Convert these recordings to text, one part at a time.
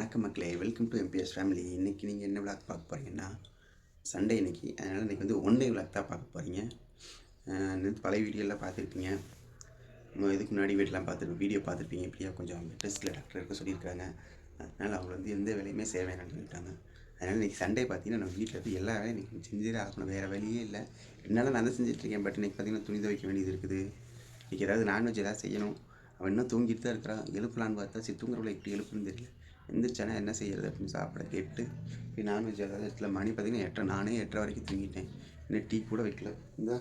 வணக்கம் மக்களே welcome to MBS family இன்றைக்கி நீங்கள் என்ன விளாக் பார்க்க போகிறீங்கன்னா சண்டே இன்னைக்கு. அதனால் இன்றைக்கி வந்து ஒன் டே விளாக் தான் பார்க்க போகிறீங்க நேற்று பழைய வீடியோலாம் பார்த்துருப்பீங்க. இதுக்கு முன்னாடி வீடெலாம் பார்த்துருப்பீங்க வீடியோ பார்த்துருப்பீங்க. இப்படியா கொஞ்சம் டெஸ்ட்டில் டாக்டர் இருக்க சொல்லியிருக்காங்க. அதனால் அவங்க வந்து எந்த வேலையுமே செய்ய வேணாம்னு சொல்லிட்டாங்க. அதனால் இன்றைக்கி சண்டே பார்த்தீங்கன்னா நம்ம வீட்டில் வந்து எல்லா வேலையும் இன்றைக்கி செஞ்சே ஆகணும். வேறு வழியே இல்லை. என்னால் நான் தான் செஞ்சிட்ருக்கேன் பட் இன்றைக்கி பார்த்தீங்கன்னா துணி துவைக்க வேண்டியது இருக்குது. இன்றைக்கி ஏதாவது நான்வெஜ் ஏதாவது செய்யணும். அவன் இன்னும் தூங்கிட்டு தான் இருக்கிறான். எழுப்பலான்னு பார்த்தா சரி தூங்குறவளை எழுப்புன்னு தெரியல. எந்திரிச்சேன்னா என்ன செய்யறது அப்படின்னு சாப்பிட கேட்டு போய் நான்வெஜ் ஏதாவது இடத்துல மணி பார்த்தீங்கன்னா எட்டரை நானே எட்டரை வரைக்கும் தூங்கிட்டேன். இன்னும் டீ கூட வைக்கல. இந்த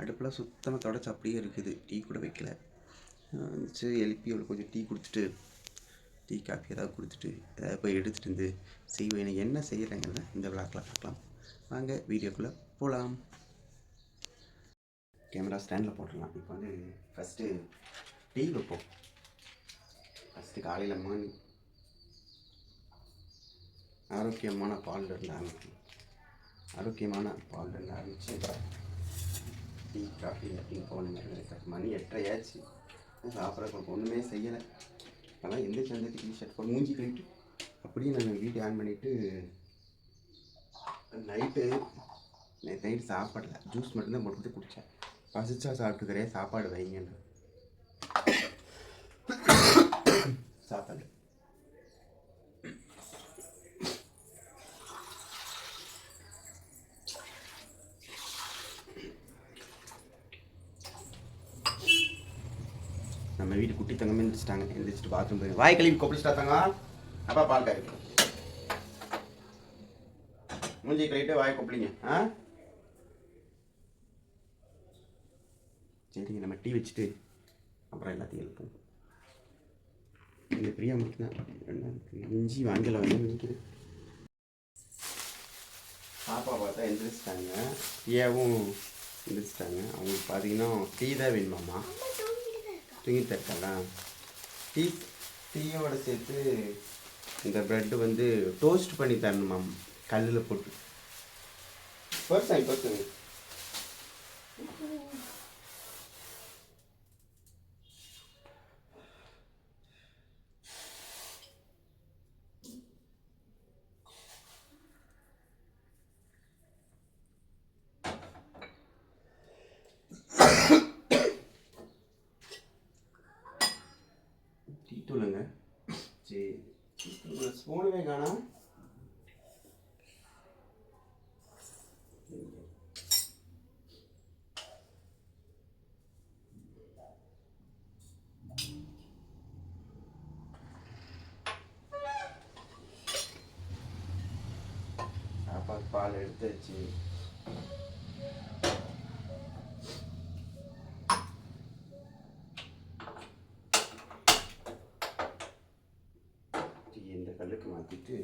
அடுப்பெல்லாம் சுத்தமாக தொடச்சி அப்படியே இருக்குது. டீ கூட வைக்கல. வந்துச்சு சரி எழுப்பி அவளுக்கு கொஞ்சம் டீ கொடுத்துட்டு டீ காஃபி ஏதாவது கொடுத்துட்டு ஏதாவது போய் எடுத்துகிட்டு வந்து செய்வேன். எனக்கு என்ன செய்கிறேங்கிறத இந்த விளாக்கில் பார்க்கலாம். வாங்க வீடியோக்குள்ளே போகலாம் கேமரா ஸ்டாண்டில் போட்டுடலாம். இப்போ வந்து ஃபஸ்ட்டு டீ வைப்போம். ஃபஸ்ட்டு காலையில் மார்னிங் ஆரோக்கியமான பால் இருந்து ஆரோக்கியமான பால் இருந்து ஆரம்பிச்சு டீ காஃபி அப்படின்னு போகணுங்க மணி எட்டரையாச்சு சாப்பிட்றதுக்கு ஒன்றுமே செய்யலை. அதெல்லாம் எந்த வந்து டீ ஷர்ட் போட்டு மூஞ்சி கழிட்டு அப்படியே நான் வீட்டை ஆன் பண்ணிவிட்டு நைட்டு நேற்று நைட்டு சாப்பிடல. ஜூஸ் மட்டும்தான் போட்டு குடித்தேன் பசிச்சா சாப்பிட்டுக்கிறேன் சாப்பாடு வைங்கன்னு. சாப்பாடு நம்ம வீட்டு குட்டி தங்கமே எந்திரிச்சிட்டாங்க போய் வாய் கழுவி கொப்பிச்சிட்டா தங்க அப்பா பால் காய் மூஞ்சி கழுவிட்டு வாய் கொப்பளிங்க. ஆ? சரிங்க நம்ம டீ வச்சுட்டு அப்புறம் எல்லாத்தையும் எழுப்போம் இந்த பிரியா மட்டும்தான். இஞ்சி வாங்கல வந்து நிற்கிது பாப்பா பார்த்தா எந்திரிச்சிட்டாங்க. பிரியாவும் எந்திரிச்சிட்டாங்க. அவங்களுக்கு பார்த்தீங்கன்னா டீ தான் வேணுமாம்மா? தூங்கிட்டு இருக்காளா? டீ டீயோட சேர்த்து இந்த ப்ரெட்டு வந்து டோஸ்ட் பண்ணி தரணுமாம். கல்லில் போட்டு. பர்சன் பர்சன் டீ தூளுங்க சரி ஸ்பூனுமே காணோம் சாப்பாடு பால் எடுத்து வச்சு டீ இந்த கல்லுக்கு மாற்றிட்டு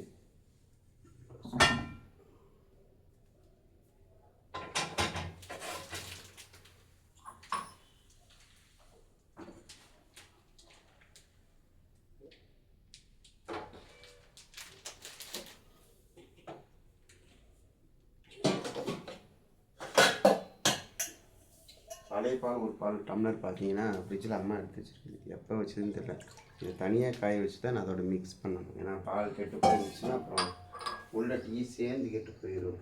பழைய பால் ஒரு பால் டம்ளர் பார்த்தீங்கன்னா ஃப்ரிட்ஜில் அம்மா எடுத்து வச்சிருக்கு எப்போ வச்சதுன்னு தெரியல. இது தனியாக காய வச்சு தான் நான் அதோட மிக்ஸ் பண்ணணும். ஏன்னா பால் கெட்டு போயிருந்துச்சுன்னா அப்புறம் உள்ள டீ சேர்ந்து கெட்டு போயிடும்?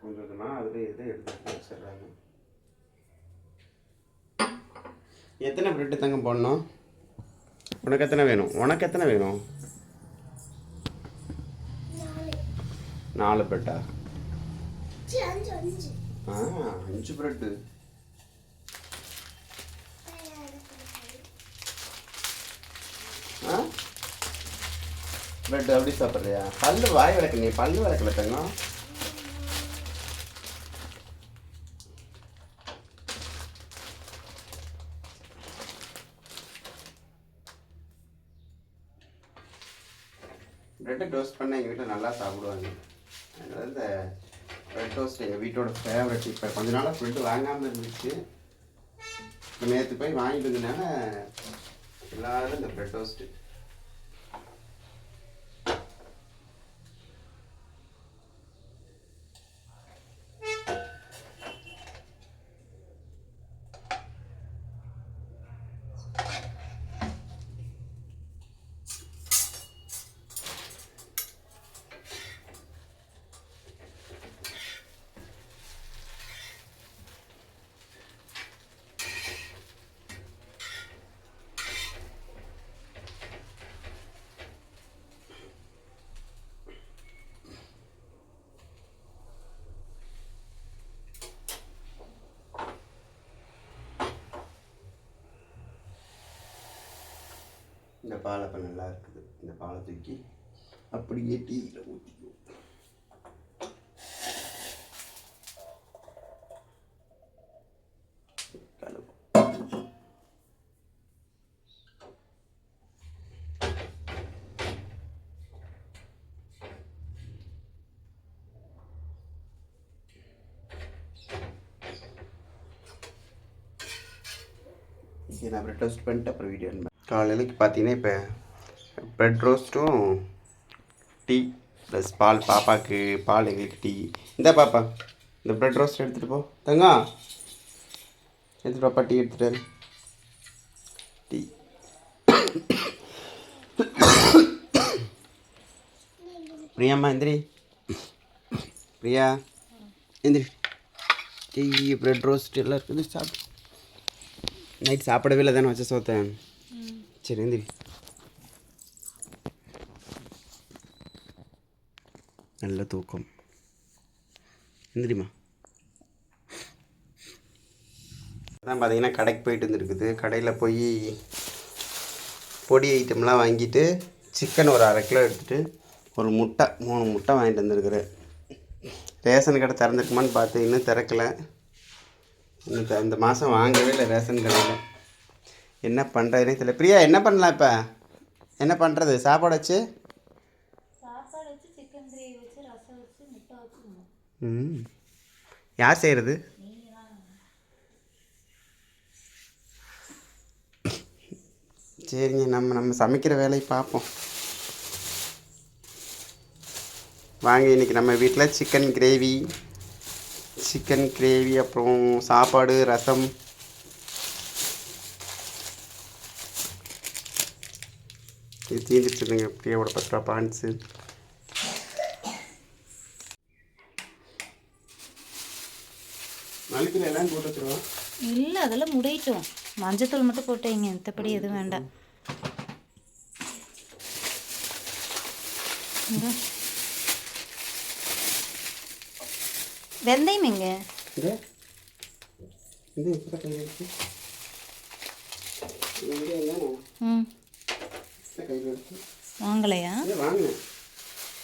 கொஞ்சம் கொஞ்சமாக அதில் இதை எடுத்து வச்சிடுறாங்க எத்தனை பிரெட்டு தங்க போடணும்? உனக்கு எத்தனை வேணும்? உனக்கு எத்தனை வேணும்? நாலு. பிரெட்டா அஞ்சு அஞ்சு ப்ரெட் பிரெட்டு ஆ? பிரெட் அப்படி சாப்பிட்றியா? பல்லு வாய் விளக்கு நீ பல்லு விளக்கல தங்கம். பிரெட்டை டோஸ்ட் பண்ணால் எங்கள் வீட்டில் நல்லா சாப்பிடுவாங்க. அதனால இந்த பிரெட் டோஸ்ட் எங்கள் வீட்டோட ஃபேவரட் இப்போ கொஞ்ச நாளாக பிரெட் வாங்காமல் இருந்துச்சு. இப்போ நேற்று போய் வாங்கிட்டு வந்ததுனால எல்லாரும் இந்த பிரெட் டோஸ்ட்டு இந்த பால் இப்போ நல்லா இருக்குது. இந்த பாலை தூக்கி அப்படியே டீயில் ஊற்றிக்குவோம் நான் அப்புறம் டெஸ்ட் பண்ணிட்டு அப்புறம் வீடியோ காலையிலக்கு பார்த்தீங்கன்னா இப்போ ப்ரெட் ரோஸ்ட்டும் டீ ப்ளஸ் பால் பாப்பாவுக்கு பால் எங்களுக்கு டீ இந்த பாப்பா இந்த ப்ரெட் ரோஸ்ட் எடுத்துகிட்டு போ. தங்கா எடுத்துகிட்டு பாப்பா டீ எடுத்துகிட்டு டீ பிரியாம்மா எந்திரி. பிரியா எந்திரி. டீ ப்ரெட் ரோஸ்ட் எல்லாம் இருக்குது சாப்பிட்டு நைட் சாப்பிடவே இல்லை தானே வச்ச சோத்தேன் சரி எந்திரி நல்ல தூக்கம் எந்திரிமா அதான் பார்த்தீங்கன்னா கடைக்கு போயிட்டு இருந்துருக்குது கடையில் போய் பொடி ஐட்டம்லாம் வாங்கிட்டு சிக்கன் ஒரு அரை கிலோ எடுத்துகிட்டு ஒரு முட்டை மூணு முட்டை வாங்கிட்டு வந்திருக்கிறேன் ரேஷன் கடை திறந்துருக்குமான்னு பார்த்து இன்னும் திறக்கலை இன்னும் த- இந்த மாதம் வாங்கவே இல்லை ரேஷன் கடையில் என்ன பண்ணுறதுனே தெரியல. பிரியா என்ன பண்ணலாம் இப்போ? என்ன பண்ணுறது சாப்பாடு வச்சு? ம். யார் செய்கிறது சரிங்க நம்ம நம்ம சமைக்கிற வேலையை பார்ப்போம். வாங்க இன்றைக்கி நம்ம வீட்டில் சிக்கன் கிரேவி சிக்கன் கிரேவி அப்புறம் சாப்பாடு ரசம் இது தீந்துச்சுதுங்க பிரியாவோட பத்து ரூபா பான்ஸு இல்லை அதெல்லாம் முடியட்டும் மஞ்சத்தூள் மட்டும் போட்டு வைங்க மற்றபடி எதுவும் வேண்டாம். வெந்தயம் எங்க? ம். வாங்கலையா?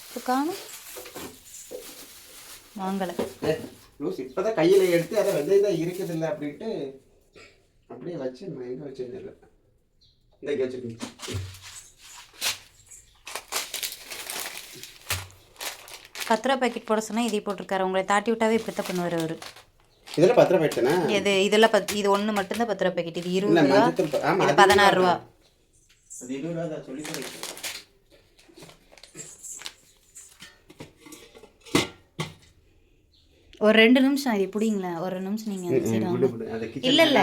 இப்போ காணும் வாங்கலை. லூஸ் இப்போ தான் கையில் எடுத்து அதை வெந்தயம் தான் இருக்குதில்ல அப்படின்ட்டு அப்படியே வச்சு நான் எங்கே வச்சிருந்தில்ல இந்த வச்சுருக்கேன் பத்து பாக்கெட் போட சொன்னால் இதே போட்டிருக்காரு. உங்களை தாட்டி விட்டாவே இப்படித்தான் பண்ணுவார் அவர். இதில் பத்து ரூபா போயிடுச்சுண்ணா இது இதெல்லாம் பத் இது ஒன்று மட்டும்தான் பத்து ரூபா பாக்கெட் இது இருபது ரூபா பதினாறு ரூபா. அது சொல்லி ஒரு ரெண்டு நிமிஷம் இது பிடிங்களேன். ஒரு நிமிஷம் நீங்கள் அந்த சைடு வாங்க. இல்லை இல்லை.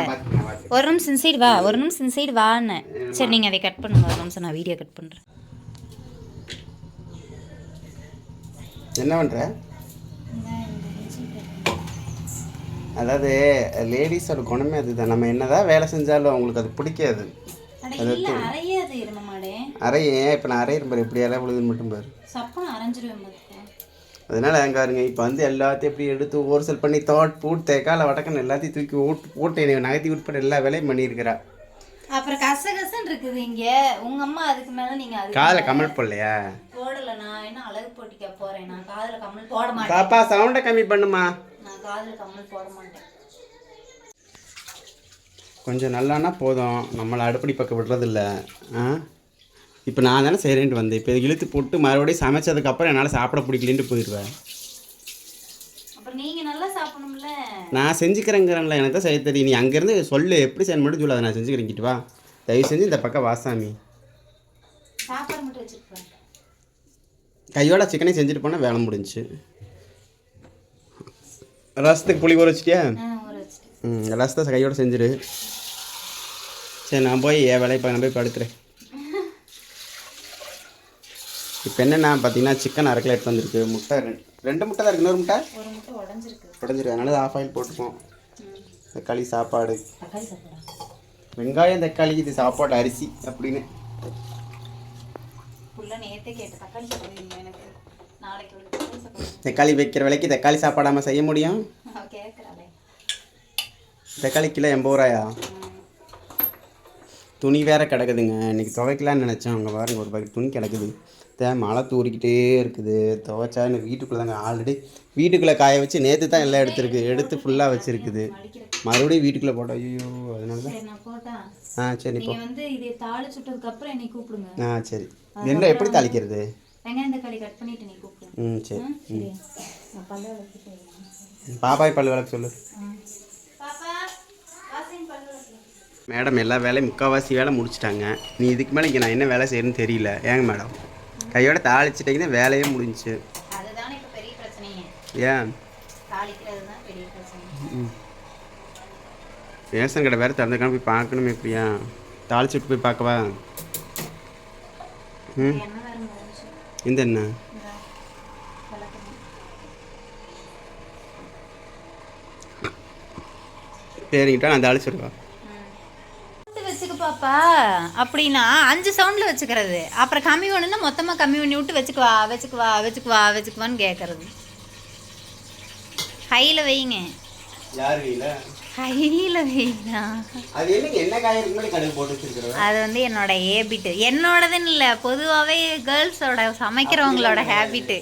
ஒரு நிமிஷம் இந்த சைடு வா. ஒரு நிமிஷம் இந்த சைடு வான்னு சரி நீங்கள் அதை கட் பண்ணுங்க. ஒரு நிமிஷம் நான் வீடியோ கட் பண்ணுறேன் என்ன பண்ணுற அதாவது லேடிஸோட குணமே அதுதான். நம்ம என்னதான் வேலை செஞ்சாலும் அவங்களுக்கு அது பிடிக்காது. அரையே இப்போ நான் அரையிற பாரு எப்படி விழுதுன்னு மட்டும் பாரு. அதனால அங்கே பாருங்க இப்போ வந்து எல்லாத்தையும் எப்படி எடுத்து ஓர்சல் பண்ணி தோட் பூட் தேக்கால வடக்கன்னு எல்லாத்தையும் தூக்கி ஓட்டு என்னை நகர்த்தி உட்பட எல்லா வேலையும் பண்ணியிருக்கிறா. அப்புறம் கசகசன்னு இருக்குது இங்க. உங்க அம்மா அதுக்கு மேல நீங்க காதில் கமல் போடலையா? போடல நான் என்ன அழகு போட்டிக்க போறேன்? நான் காதுல கம்மல் போட மாட்டேன். பாப்பா சவுண்டை கம்மி பண்ணுமா? நான் காதுல கம்மல் போட மாட்டேன். கொஞ்சம் நல்லானா போதும். நம்மளை அடுப்படி பக்கம் விடுறதில்ல. ஆ? இப்போ நான் தானே செய்கிறேன்ட்டு வந்தேன். இப்போ இழுத்து போட்டு மறுபடியும் சமைச்சதுக்கப்புறம் என்னால் சாப்பிட பிடிக்கலன்ட்டு போயிடுவேன் நான் செஞ்சுக்கிறேங்கிறேன்ல. எனக்கு தான் செய்ய தெரியும். நீ அங்கேருந்து சொல்லு. எப்படி செய்யணும் மட்டும் சொல்லு. அதை நான் செஞ்சுக்கிறேங்கிட்டு வா. தயவு செஞ்சு இந்த பக்கம் வாசாமி. கையோட சிக்கனே செஞ்சுட்டு போனால் வேலை முடிஞ்சுச்சு ரசத்துக்கு புளி ஊற வச்சிட்டியா? ம் ரசத்தை கையோட செஞ்சிரு. சரி நான் போய் என் வேலையை நான் போய் படுக்கிறேன் இப்போ என்னென்னா பார்த்தீங்கன்னா சிக்கன் அரை கிலோ எடுத்து வந்திருக்கு முட்டை ரெண்டு ரெண்டு முட்டை தான் இருக்கு. இன்னொரு முட்டை? ஒரு முட்டை உடஞ்சிருக்கு. உடஞ்சிருக்கு. அதனால ஆஃப் ஆயில் போட்டுப்போம். தக்காளி சாப்பாடு. வெங்காயம் தக்காளி இது சாப்பாடு அரிசி அப்படின்னு. தக்காளி வைக்கிற விலைக்கு தக்காளி சாப்பாடாமல் செய்ய முடியும்? தக்காளி கிலோ எண்பது ரூபாயா? துணி வேற கிடக்குதுங்க. இன்னைக்கு துவைக்கலான்னு நினச்சேன். அங்கே பாருங்க ஒரு பக்கெட் துணி கிடக்குது. தே மழை தூரிக்கிட்டே இருக்குது. துவைச்சா எனக்கு வீட்டுக்குள்ளே தாங்க ஆல்ரெடி வீட்டுக்குள்ளே காய வச்சு நேற்று தான் எல்லாம் எடுத்துருக்கு. எடுத்து ஃபுல்லாக வச்சுருக்குது. மறுபடியும் வீட்டுக்குள்ளே போட்டோம். ஐயோ அதனால ஆ சரி இப்போ வந்து இதை தாளிச்சுட்டதுக்கு அப்புறம் என்னை கூப்பிடுங்க. ஆ சரி. என்ன எப்படி தாளிக்கிறது? வெங்காயம் தக்காளி கட் பண்ணிட்டு நீ கூப்பிடுங்க ம் சரி. பாப்பாய் பல்லு விளக்கு சொல்லு பாப்பா வாசின் பல்ல விளக்கு மேடம் எல்லா வேலையும் முக்கால்வாசி வேலை முடிச்சிட்டாங்க. நீ இதுக்கு மேலே இங்கே நான் என்ன வேலை செய்யணும்னு தெரியல. ஏங்க மேடம்? கையோட தாளிச்சிட்டிங்கன்னா வேலையே முடிஞ்சுச்சு. ஏன்? ரேஷன் கடை வேறு திறந்துருக்கான போய் பார்க்கணுமே இப்படியா தாளிச்சுட்டு போய் பார்க்கவா? ம். இந்த என்ன சரிங்கிட்டா நான் வச்சுக்க பாப்பா. அப்படின்னா அஞ்சு சவுண்டில் வச்சுக்கிறது. அப்புறம் கம்மி பண்ணுன்னா மொத்தமாக கம்மி பண்ணி விட்டு வச்சுக்குவா வச்சுக்குவா வச்சுக்குவா வச்சுக்குவான்னு கேட்கறது ஹையில் வைங்க. ஹையில்? வைங்களா அது வந்து என்னோட ஹேபிட்டு என்னோடதுன்னு இல்லை பொதுவாகவே கேர்ள்ஸோட சமைக்கிறவங்களோட ஹேபிட்டு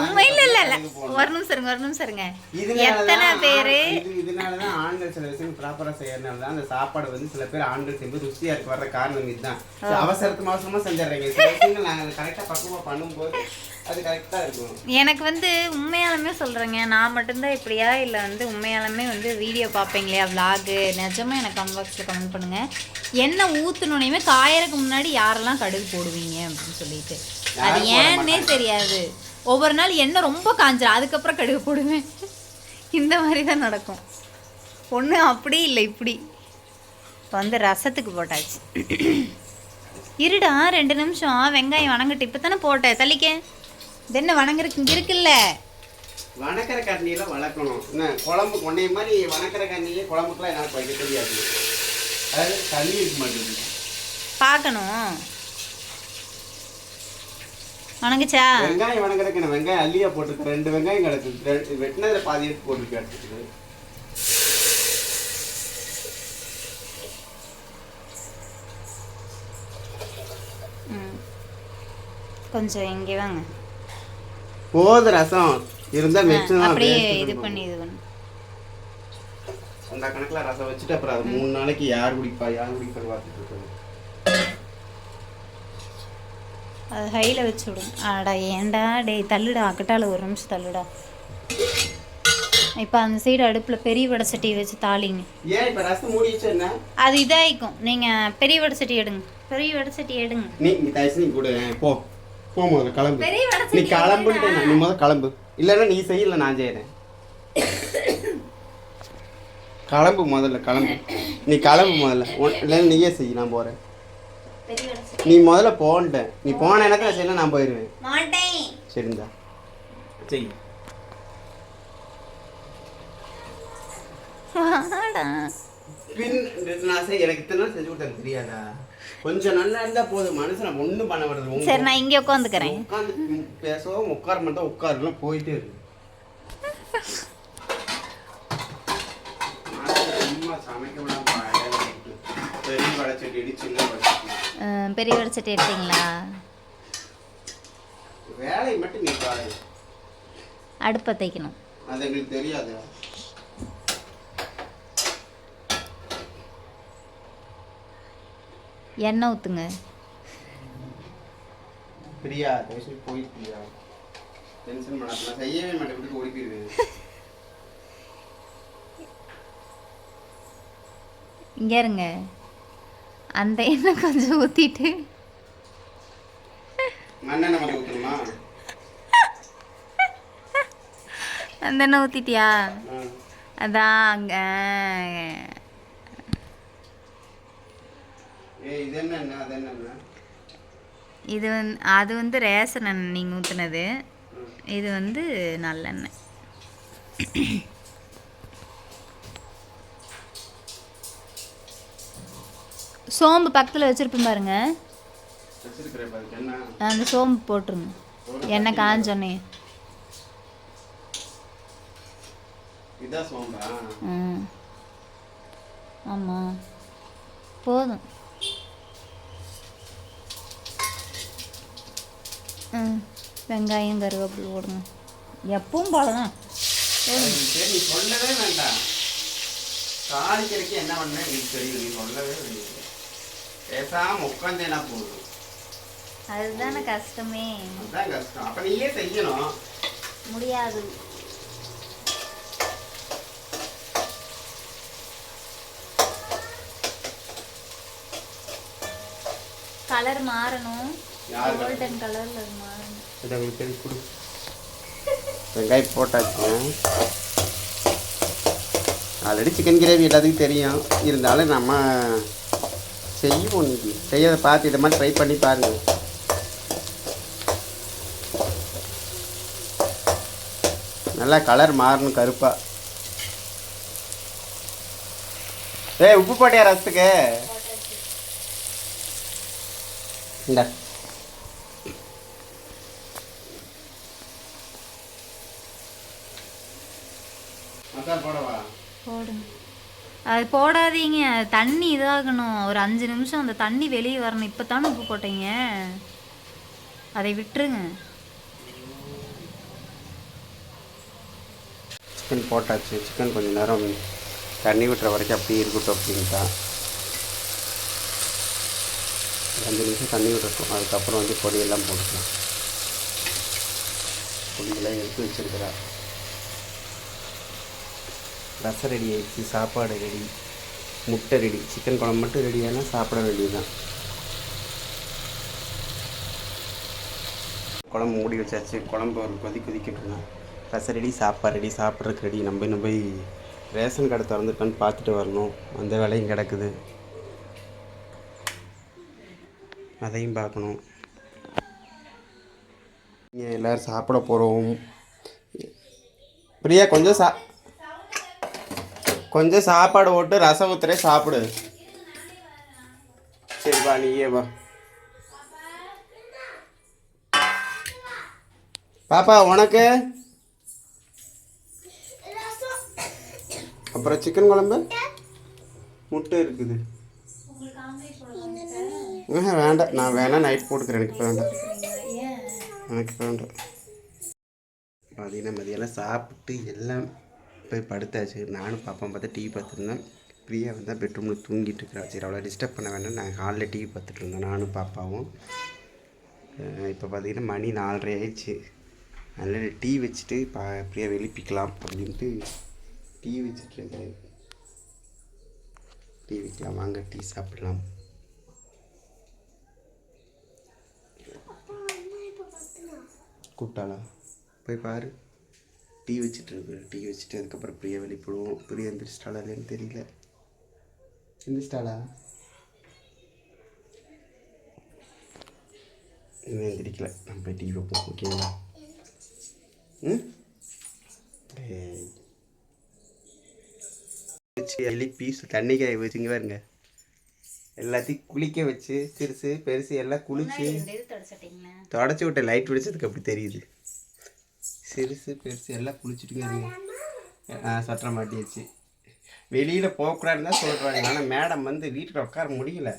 உண்மை இல்லை இல்லை. ஒரு நிமிஷம் இருங்க ஒரு நிமிஷம் இருங்க. எத்தனை பேர் ஆண்கள் சில விஷயம் ப்ராப்பராக செய்யறதுனால தான் அந்த சாப்பாடு வந்து சில பேர் ஆண்கள் செய்யும்போது ருசியாக இருக்கு. வர்ற காரணம் இதுதான். சரி, அவசரத்து அவசரமாக செஞ்சிடுறீங்க. சில விஷயங்கள் நாங்கள் கரெக்டாக பக்குவமாக பண்ணும்போது அது கரெக்டாக இருக்கும். எனக்கு வந்து உண்மையாலுமே சொல்கிறேங்க நான் மட்டும்தான் இப்படியா? இல்லை வந்து உண்மையாலுமே வந்து வீடியோ பார்ப்பீங்களே விலாகு நிஜமாக எனக்கு கமெண்ட் பாக்ஸில் கமெண்ட் பண்ணுங்கள் எண்ணெய் ஊற்றுனோனையுமே காயறதுக்கு முன்னாடி யாரெல்லாம் கடுகு போடுவீங்க அப்படின்னு சொல்லிட்டு. அது ஏன்னே தெரியாது. ஒவ்வொரு நாள் எண்ணெய் ரொம்ப காஞ்சிரும் அதுக்கப்புறம் கடுகு போடுவேன். இந்த மாதிரி தான் நடக்கும். ஒன்று அப்படி இல்லை இப்படி. இப்போ வந்து ரசத்துக்கு போட்டாச்சு. இருடா ரெண்டு நிமிஷம். வெங்காயம் வணங்கட்டு இப்போ தானே போட்டேன். தள்ளிக்க. இது என்ன வணங்குறதுக்கு இங்கே இருக்குல்ல? வணக்கிற கண்ணியில் வளர்க்கணும். என்ன குழம்பு கொண்டைய மாதிரி வணக்கிற கண்ணியே குழம்புக்குலாம் எனக்கு வைக்க தெரியாது. அதாவது தண்ணி இருக்க மாட்டேங்குது பார்க்கணும். வணங்குச்சா? வெங்காயம் வணங்குறதுக்கு நான் வெங்காயம் அள்ளியா போட்டிருக்கேன் ரெண்டு வெங்காயம் கிடக்கு. ரெண்டு வெட்டினதில் பாதி எடுத்து போட்டிருக்கேன் அடுத்தது. ம் கொஞ்சம் இங்கே வாங்க. போது ரசம். இருந்தால் மிச்சம் அப்படியே இது பண்ணி இது பண்ணு. அந்த கணக்கில் ரசம் வச்சுட்டு அப்புறம் அது மூணு நாளைக்கு யார் குடிப்பா யார் குடிப்பா பார்த்துட்டு இருக்கோம். அது ஹையில் வச்சு விடுங்க அடா ஏன்டா டேய் தள்ளுடா அக்கட்டால ஒரு நிமிஷம் தள்ளுடா. இப்போ அந்த சைடு அடுப்பில் பெரிய வடை சட்டி வச்சு தாளிங்க. ஏன் இப்போ ரசம் மூடி வச்சு என்ன? அது இதாகிக்கும் நீங்கள் பெரிய வடை சட்டி எடுங்க. பெரிய வடை சட்டி எடுங்க. நீ தயசு நீ கூட போ. போ முதல்ல கிளம்பு. நீ கிளம்புன்ட்டு நான் நீ முதல்ல கிளம்பு. இல்லைன்னா நீ செய்யல நான் செய்யறேன். கிளம்பு முதல்ல கிளம்பு. நீ கிளம்பு முதல்ல. இல்லைன்னா நீயே செய் நான் போகிறேன் நீ முதல்ல போன்ட்டேன் நீ போன எனக்கு நான் செய்யலாம் நான் போயிடுவேன் சரிந்தா செய். வாடா. பின் நான் செய் எனக்கு இத்தனை நாள் செஞ்சு கொடுத்தேன் தெரியாதா? கொஞ்சம் நல்லா இருந்தா போதும். மனுஷனை ஒன்றும் பண்ண மாட்டேது சரி நான் இங்கே உட்காந்துக்கிறேன். உட்காந்து பேசவும் உட்கார மட்டும் உட்காருலாம் போயிட்டே இருக்கு. பெரிய வடைச்சட்டி எடுத்தீங்களா? வேலையை மட்டும் நீ பாரு. அடுப்பை தைக்கணும் அது எங்களுக்கு தெரியாது. எண்ணெய் ஊற்றுங்க பிரியா தயவுசெய்து போய் பிரியா. டென்ஷன் பண்ணாத நான் செய்யவே மாட்டேன். விட்டு ஓடி போயிடுவேன் இங்கே இருங்க. அந்த எண்ணெய் கொஞ்சம் ஊற்றிட்டு மண்ணெண்ணெய் மட்டும் ஊற்றணுமா அந்த எண்ணெய் ஊற்றிட்டியா. அதான் அங்கே. இது வந்து அது வந்து ரேசன் எண்ணெய் நீங்கள் ஊற்றுனது இது வந்து நல்லெண்ணெய் சோம்பு பக்கத்தில் வச்சுருப்பேன் பாருங்க. அந்த சோம்பு போட்டுருங்க. எண்ணெய் காஞ்சோன்னே. ஆமாம் போதும் ம் வெங்காயம் கருவேப்பிலை போடுங்க எப்பவும் போடலாம் சரி நீ சொல்லவே வேண்டாம். தாளிக்கிறதுக்கு என்ன பண்ண எனக்கு தெரியும் நீ சொல்லவே வேண்டியது பேசாம உட்காந்தேனா போதும். அதுதானே கஷ்டமே. அதுதான் கஷ்டம். அப்ப நீயே செய்யணும். முடியாது. கலர் மாறணும்? கோல்டன் கலர்ல மாறணும். இதை உங்களுக்கு தெரியும் கொடு. வெங்காயம் போட்டாச்சு. ஆல்ரெடி சிக்கன் கிரேவி எல்லாத்துக்கும் தெரியும். இருந்தாலும் நம்ம செய்வோம் இன்னைக்கு. செய்யறதை பார்த்து இதை மாதிரி ட்ரை பண்ணி பாருங்க. நல்லா கலர் மாறணும் கருப்பா. ஏய் உப்பு போட்டியா ரசத்துக்கு? இந்த. அது போடாதீங்க. தண்ணி இதாகணும். ஒரு அஞ்சு நிமிஷம் அந்த தண்ணி வெளியே வரணும். இப்போ தானே உப்பு போட்டீங்க. அதை விட்டுருங்க. சிக்கன் போட்டாச்சு. சிக்கன் கொஞ்சம் நேரம் தண்ணி விட்டுற வரைக்கும் அப்படியே இருக்கட்டும் அப்படின்ட்டா அஞ்சு நிமிஷம் தண்ணி விட்டுருக்கோம். அதுக்கப்புறம் வந்து பொடியெல்லாம் போட்டுக்கலாம். பொடியெல்லாம் எடுத்து வச்சிருக்கிறா. ரசம் ரெடி ஆகிடுச்சு சாப்பாடு ரெடி முட்டை ரெடி சிக்கன் குழம்பு மட்டும் ரெடி ஆனால் சாப்பிட வேண்டியதுதான். குழம்பு மூடி வச்சாச்சு. குழம்பு ஒரு கொதி கொதிக்கிட்டு ரசம் ரெடி சாப்பாடு ரெடி சாப்பிட்றதுக்கு ரெடி நம்ம இன்னும் போய் ரேஷன் கடை திறந்துருக்கான்னு பார்த்துட்டு வரணும். அந்த வேலையும் கிடக்குது. அதையும் பார்க்கணும். இங்கே எல்லோரும் சாப்பிட போகிறோம் பிரியா கொஞ்சம் சா கொஞ்சம் சாப்பாடு போட்டு ரசம் ஊத்துறே சாப்பிடு. சரி வா நீயே வா. பாப்பா உனக்கு? அப்புறம் சிக்கன் குழம்பு? முட்டை இருக்குது. வேண்டாம். நான் வேணா நைட் போட்டுக்கிறேன். எனக்கு வேண்டாம். எனக்கு வேண்டாம். பார்த்தீங்கன்னா மதியெல்லாம் சாப்பிட்டு எல்லாம் போய் படுத்தாச்சு. நானும் பாப்பா பார்த்தா டிவி பார்த்துருந்தேன் பிரியா வந்தால் பெட்ரூமில் தூங்கிட்டு இருக்கிறா சரி அவளை டிஸ்டர்ப் பண்ண வேண்டாம் நான் ஹாலில் டிவி பார்த்துட்டு இருந்தேன் நானும் பாப்பாவும். இப்போ பார்த்தீங்கன்னா மணி நாலரை ஆயிடுச்சு. அதனால் டீ வச்சுட்டு பா பிரியா எழுப்பிக்கலாம் அப்படின்ட்டு டீ வச்சுட்டு இருக்கேன் டீ வைக்கலாம் வாங்க டீ சாப்பிடலாம். கூப்பிட்டாளா? போய் பாரு. டீ வச்சுட்டு இருக்கு. டீ வச்சுட்டு அதுக்கப்புறம் பிரியா வெளிப்படுவோம் பிரியா எந்திரிச்சிட்டாளா இல்லைன்னு தெரியல. எந்திரிச்சிட்டாளா? இன்னும் எந்திரிக்கல. நம்ம போய் டீ வைப்போம் ஓகேங்களா ம்? எழுப்பி தண்ணி காய வச்சுங்க பாருங்க. எல்லாத்தையும் குளிக்க வச்சு சிறுசு பெருசு எல்லாம் குளிச்சு தொடச்சி விட்ட லைட் பிடிச்சதுக்கு அப்படி தெரியுது. சிறுசு பெருசு எல்லாம் குளிச்சுட்டுங்க இருங்க ஆ சட்டை மாட்டியாச்சு வெளியில் போகக்கூடாதுன்னு தான் சொல்கிறாங்க ஆனால் மேடம் வந்து வீட்டில் உட்கார முடியல.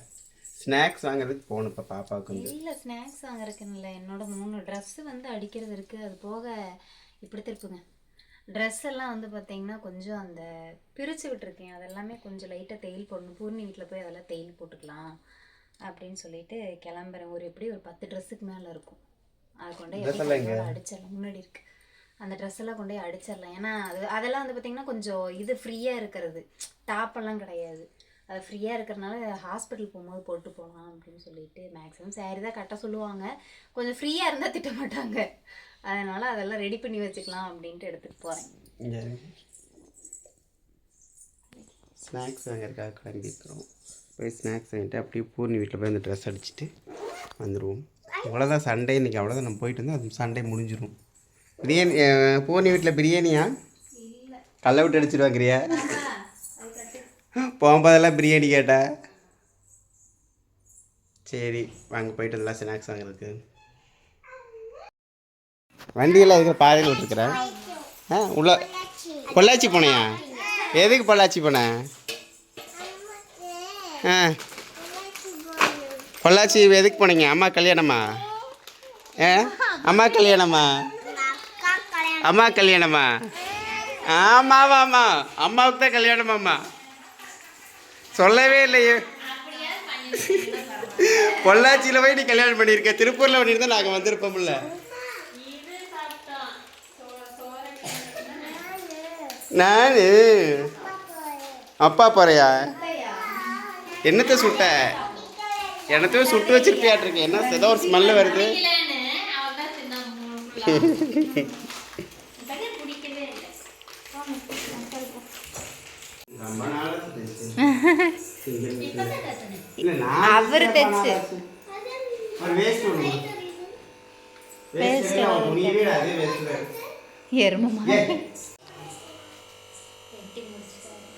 ஸ்நாக்ஸ் வாங்குறதுக்கு போகணும் இப்போ பாப்பாவுக்கு வந்து. இல்லை ஸ்நாக்ஸ் வாங்குறதுக்குன்னு என்னோட மூணு ட்ரெஸ்ஸு வந்து அடிக்கிறது இருக்குது அது போக இப்படி திருப்புங்க. ட்ரெஸ் எல்லாம் வந்து பார்த்தீங்கன்னா கொஞ்சம் அந்த பிரித்து விட்டுருக்கேன். அதெல்லாமே கொஞ்சம் லைட்டாக தையல் போடணும். பூர்ணி வீட்டில் போய் அதெல்லாம் தையல் போட்டுக்கலாம் அப்படின்னு சொல்லிட்டு கிளம்புறேன். ஒரு எப்படி ஒரு பத்து ட்ரெஸ்ஸுக்கு மேலே இருக்கும். அது கொண்டு? அடிச்சிடலாம் முன்னாடி இருக்கு. அந்த ட்ரெஸ் எல்லாம் கொண்டு போய் அடிச்சிடலாம். ஏன்னா அது அதெல்லாம் வந்து பார்த்தீங்கன்னா கொஞ்சம் இது ஃப்ரீயாக இருக்கிறது. டாப்பெல்லாம் கிடையாது. அது ஃப்ரீயாக இருக்கிறனால ஹாஸ்பிட்டல் போகும்போது போட்டு போகலாம் அப்படின்னு சொல்லிட்டு மேக்ஸிமம் saree தான் கட்ட சொல்லுவாங்க. கொஞ்சம் ஃப்ரீயாக இருந்தால் திட்ட மாட்டாங்க. அதனால் அதெல்லாம் ரெடி பண்ணி வச்சுக்கலாம் அப்படின்ட்டு எடுத்துகிட்டு போகிறேன் இங்கே ஸ்நாக்ஸ் வாங்குறதுக்காக கிளம்பியிருக்கிறோம் போய் ஸ்நாக்ஸ் வாங்கிட்டு அப்படியே பூர்ணி வீட்டில் போய் அந்த ட்ரெஸ் அடிச்சுட்டு வந்துடுவோம் அவ்வளோதான் சண்டே இன்னைக்கு அவ்வளோதான் நம்ம போயிட்டு வந்தால் அது சண்டே முடிஞ்சிடும் பிரியாணி பூர்ணி வீட்டில் பிரியாணியா? கல்லை விட்டு அடிச்சிருவாங்கிறியா போகும்போதெல்லாம் பிரியாணி கேட்டா. சரி வாங்க போயிட்டு நல்லா ஸ்நாக்ஸ் வாங்குறதுக்கு. வண்டியெல்லாம் எதுக்கு பாதையில் விட்டுருக்குறேன் ஆ உள்ள பொள்ளாச்சி போனையா? எதுக்கு பொள்ளாச்சி போனேன் ஆ. பொள்ளாச்சி எதுக்கு போனீங்க? அம்மா கல்யாணமா? ஏ அம்மா கல்யாணமா? அம்மா கல்யாணமா? ஆமாவா அம்மா. அம்மாவுக்கு தான் கல்யாணமாம்மா சொல்லவே இல்லையே. பொள்ளாச்சியில் போய் நீ கல்யாணம் பண்ணியிருக்க. திருப்பூரில் பண்ணியிருந்தா நாங்கள் வந்திருப்போம்ல. நானு. அப்பா போறியா? என்னத்தை சுட்ட? என்னத்தையும் சுட்டு வச்சிருப்பியாட்டிருக்கு. என்ன ஏதோ ஒரு ஸ்மெல்லு வருது. அவரு தைச்சு. எருமமா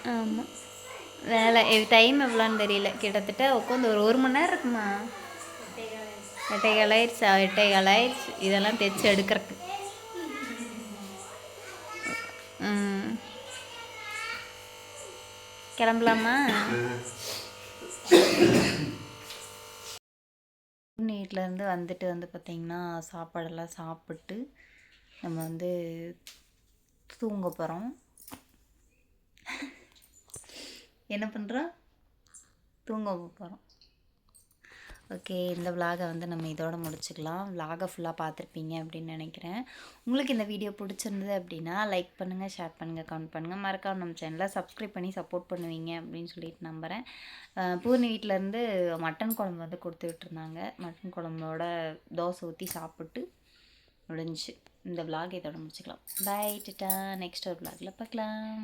ஆமாம் வேலை டைம் எவ்வளோன்னு தெரியல. கிட்டத்தட்ட உட்காந்து ஒரு ஒரு மணி நேரம் இருக்குமா? எட்டை கால் ஆயிடுச்சு எட்டை கால் ஆயிடுச்சு இதெல்லாம் தைச்சு எடுக்கிறதுக்கு. ம். கிளம்பலாமா? வீட்டிலேருந்து வந்துட்டு வந்து பார்த்திங்கன்னா சாப்பாடெல்லாம் சாப்பிட்டு நம்ம வந்து தூங்க போகிறோம். என்ன பண்ணுறோம் தூங்க போகிறோம். ஓகே இந்த விலாகை வந்து நம்ம இதோட முடிச்சுக்கலாம். விலாகை ஃபுல்லாக பார்த்துருப்பீங்க அப்படின்னு நினைக்கிறேன். உங்களுக்கு இந்த வீடியோ பிடிச்சிருந்தது அப்படின்னா லைக் பண்ணுங்கள் ஷேர் பண்ணுங்கள் கமெண்ட் பண்ணுங்கள் மறக்காம நம்ம சேனலை சப்ஸ்கிரைப் பண்ணி சப்போர்ட் பண்ணுவீங்க அப்படின்னு சொல்லிட்டு நம்புகிறேன் பூர்ணி வீட்டிலேருந்து மட்டன் குழம்பு வந்து கொடுத்து விட்டுருந்தாங்க. மட்டன் குழம்போட தோசை ஊற்றி சாப்பிட்டு முடிஞ்சு. இந்த விலாக் இதோட முடிச்சுக்கலாம். பை டிட்டா. நெக்ஸ்ட் ஒரு விலாகில் பார்க்கலாம்.